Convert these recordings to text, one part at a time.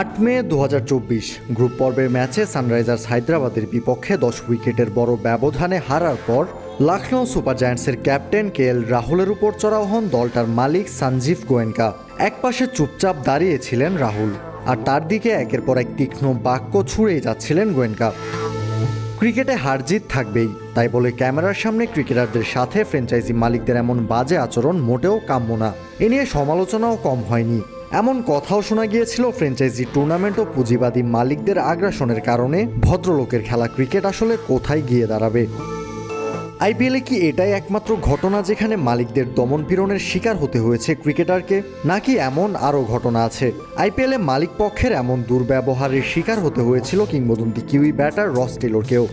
আট মে দু হাজার চব্বিশ, গ্রুপ পর্বের ম্যাচে সানরাইজার্স হায়দ্রাবাদের বিপক্ষে দশ উইকেটের বড় ব্যবধানে হারার পর লখনৌ সুপার জায়ান্টসের ক্যাপ্টেন কে এল রাহুলের উপর চড়াও হন দলটার মালিক সঞ্জীব গোয়েঙ্কা একপাশে চুপচাপ দাঁড়িয়েছিলেন রাহুল, আর তার দিকে একের পর এক তীক্ষ্ণ বাক্য ছুঁড়েই যাচ্ছিলেন গোয়েঙ্কা ক্রিকেটে হারজিত থাকবেই, তাই বলে ক্যামেরার সামনে ক্রিকেটারদের সাথে ফ্র্যাঞ্চাইজি মালিকদের এমন বাজে আচরণ মোটেও কাম্য না। এ নিয়ে সমালোচনাও কম হয়নি। এমন কথাও শোনা গিয়েছিল ফ্র্যাঞ্চাইজি টুর্নামেন্ট ও পুঁজিবাদী মালিকদের আগ্রাসনের কারণে ভদ্রলোকের খেলা ক্রিকেট আসলে কোথায় গিয়ে দাঁড়াবে? আইপিএলে কি এটাই একমাত্র ঘটনা যেখানে মালিকদের দমন পীড়নের শিকার হতে হয়েছে ক্রিকেটারকে? নাকি এমন আরও ঘটনা আছে? আইপিএলে মালিক পক্ষের এমন দুর্ব্যবহারের শিকার হতে হয়েছিল কিংবদন্তি কিউই ব্যাটার রস টেলরকেও।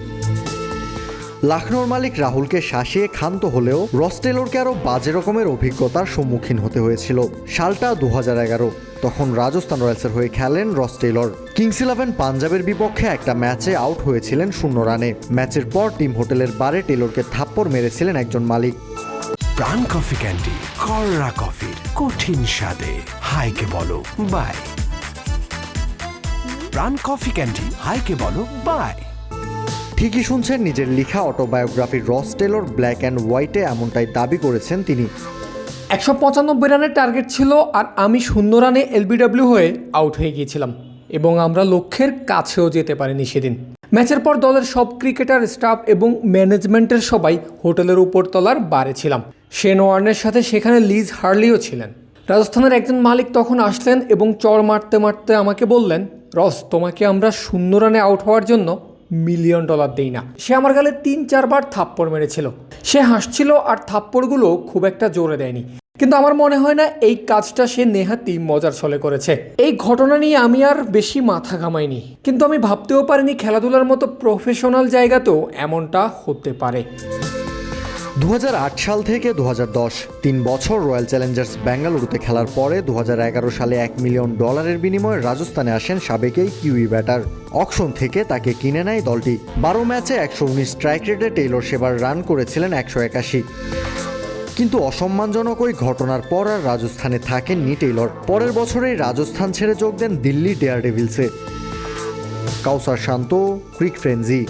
লখনৌর মালিক রাহুলকে শাসিয়ে ক্ষান্ত হলেও রস টেলরকে আরও বাজে রকমের অভিজ্ঞতার সম্মুখীন হতে হয়েছিল। সালটা দু এগারো, তখন রাজস্থান রয়্যালসের হয়ে খেলেন রস টেলর। কিংস ইলেভেন পাঞ্জাবের বিপক্ষে একটা ম্যাচে আউট হয়েছিলেন শূন্য রানে। ম্যাচের পর টিম হোটেলের বারে টেলরকে থাপ্পড় মেরেছিলেন একজন মালিক। প্রাণ কফি ক্যান্ডি কররা কফির কঠিন স্বাদে। হাইকে বলো, বাই। প্রাণ কফি ক্যান্ডি, হাইকে বলো, বাই। ঠিকই শুনছেন, নিজের লেখা অটোবায়োগ্রাফি রস টেলর ব্ল্যাক অ্যান্ড হোয়াইটে এমনটাই দাবি করেছেন তিনি। একশো পঁচানব্বই রানের টার্গেট ছিল আর আমি শূন্য রানে এলবিডব্লিউ হয়ে আউট হয়ে গিয়েছিলাম এবং আমরা লক্ষ্যের কাছেও যেতে পারিনি সেদিন। ম্যাচের পর দলের সব ক্রিকেটার, স্টাফ এবং ম্যানেজমেন্টের সবাই হোটেলের উপরতলার বারে ছিলাম। শেন ওয়ার্নের সাথে সেখানে লিজ হার্লিও ছিলেন। রাজস্থানের একজন মালিক তখন আসলেন এবং চড় মারতে মারতে আমাকে বললেন, রস, তোমাকে আমরা শূন্য রানে আউট হওয়ার জন্য মিলিয়ন ডলার দেই না। সে আমার গালে তিন চারবার থাপ্পড় মেরেছিল। সে হাসছিল আর থাপ্পড়গুলো খুব একটা জোরে দেয়নি। কিন্তু আমার মনে হয় না এই কাজটা সে নেহাতি মজার ছলে করেছে। এই ঘটনা নিয়ে আমি আর বেশি মাথা ঘামাইনি। কিন্তু আমি ভাবতেও পারিনি খেলাধুলার মতো প্রফেশনাল জায়গাতেও এমনটা হতে পারে। দু হাজার আট সাল থেকে দু তিন বছর রয়্যাল চ্যালেঞ্জার্স বেঙ্গালুরুতে খেলার পরে দু হাজার এগারো সালে এক মিলিয়ন ডলারের বিনিময়ে রাজস্থানে আসেন সাবেকেই কিউই ব্যাটার। অকশন থেকে তাকে কিনে নেয় দলটি। বারো ম্যাচে একশো উনিশ স্ট্রাইক রেটে টেইলর সেবার রান করেছিলেন একশো একাশি। কিন্তু অসম্মানজনক ওই ঘটনার পর আর রাজস্থানে থাকেননি টেইলর। পরের বছরেই রাজস্থান ছেড়ে যোগ দেন দিল্লি ডেয়ার ডেভিলসে। Kausar Shanta, cric frenzy